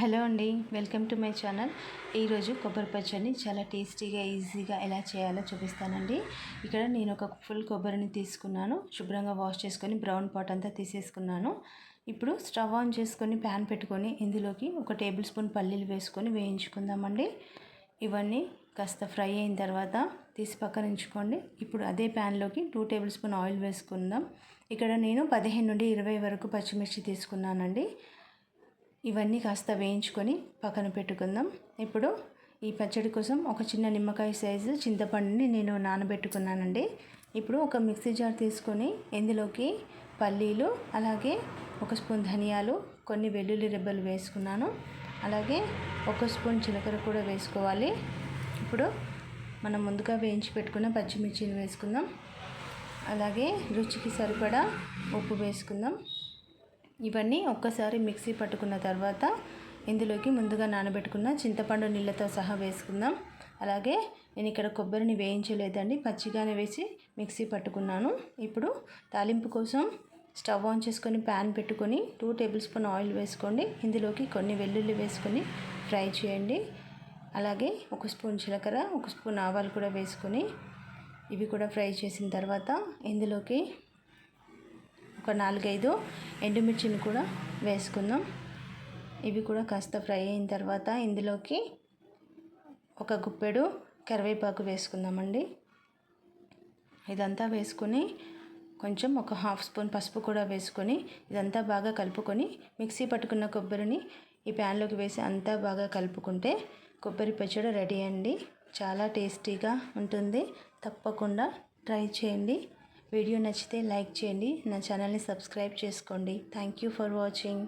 Hello అండి welcome to my channel. ఈరోజు కొబ్బరి పచ్చడిని చాలా టేస్టీగా ఈజీగా ఎలా చేయాలో చూపిస్తానండి. ఇక్కడ నేను ఒక ఫుల్ కొబ్బరిని తీసుకున్నాను. శుభ్రంగా వాష్ చేసుకొని బ్రౌన్ పాట్ అంతా తీసేసుకున్నాను. ఇప్పుడు స్టవ్ ఆన్ చేసుకొని ప్యాన్ పెట్టుకొని ఇందులోకి ఒక టేబుల్ స్పూన్ పల్లీలు వేసుకొని వేయించుకుందామండి. ఇవన్నీ కాస్త ఫ్రై అయిన తర్వాత తీసి పక్కన ఉంచుకోండి. ఇప్పుడు అదే ప్యాన్లోకి టూ టేబుల్ స్పూన్ ఆయిల్ వేసుకుందాం. ఇక్కడ నేను పదిహేను నుండి ఇరవై వరకు పచ్చిమిర్చి తీసుకున్నానండి. ఇవన్నీ కాస్త వేయించుకొని పక్కన పెట్టుకుందాం. ఇప్పుడు ఈ పచ్చడి కోసం ఒక చిన్న నిమ్మకాయ సైజు చింతపండుని నేను నానబెట్టుకున్నానండి. ఇప్పుడు ఒక మిక్సీ జార్ తీసుకొని ఇందులోకి పల్లీలు అలాగే ఒక స్పూన్ ధనియాలు కొన్ని వెల్లుల్లి రెబ్బలు వేసుకున్నాను. అలాగే ఒక స్పూన్ జీలకర్ర కూడా వేసుకోవాలి. ఇప్పుడు మనం ముందుగా వేయించి పెట్టుకున్న పచ్చిమిర్చిని వేసుకుందాం. అలాగే రుచికి సరిపడా ఉప్పు వేసుకుందాం. ఇవన్నీ ఒక్కసారి మిక్సీ పట్టుకున్న తర్వాత ఇందులోకి ముందుగా నానబెట్టుకున్న చింతపండు నీళ్ళతో సహా వేసుకుందాం. అలాగే నేను ఇక్కడ కొబ్బరిని వేయించలేదండి పచ్చిగానే వేసి మిక్సీ పట్టుకున్నాను. ఇప్పుడు తాలింపు కోసం స్టవ్ ఆన్ చేసుకొని ప్యాన్ పెట్టుకొని టూ టేబుల్ స్పూన్ ఆయిల్ వేసుకోండి. ఇందులోకి కొన్ని వెల్లుల్లి వేసుకొని ఫ్రై చేయండి. అలాగే ఒక స్పూన్ జీలకర్ర ఒక స్పూన్ ఆవాలు కూడా వేసుకొని ఇవి కూడా ఫ్రై చేసిన తర్వాత ఇందులోకి ఒక నాలుగైదు ఎండుమిర్చిని కూడా వేసుకుందాం. ఇవి కూడా కాస్త ఫ్రై అయిన తర్వాత ఇందులోకి ఒక గుప్పెడు కరివేపాకు వేసుకుందామండి. ఇదంతా వేసుకుని కొంచెం ఒక హాఫ్ స్పూన్ పసుపు కూడా వేసుకొని ఇదంతా బాగా కలుపుకొని మిక్సీ పట్టుకున్న కొబ్బరిని ఈ ప్యాన్లోకి వేసి అంతా బాగా కలుపుకుంటే కొబ్బరి పచ్చడి రెడీ అండి. చాలా టేస్టీగా ఉంటుంది. తప్పకుండా ట్రై చేయండి. వీడియో నచ్చితే లైక్ చేయండి. నా ఛానల్ని సబ్స్క్రైబ్ చేసుకోండి. Thank you for watching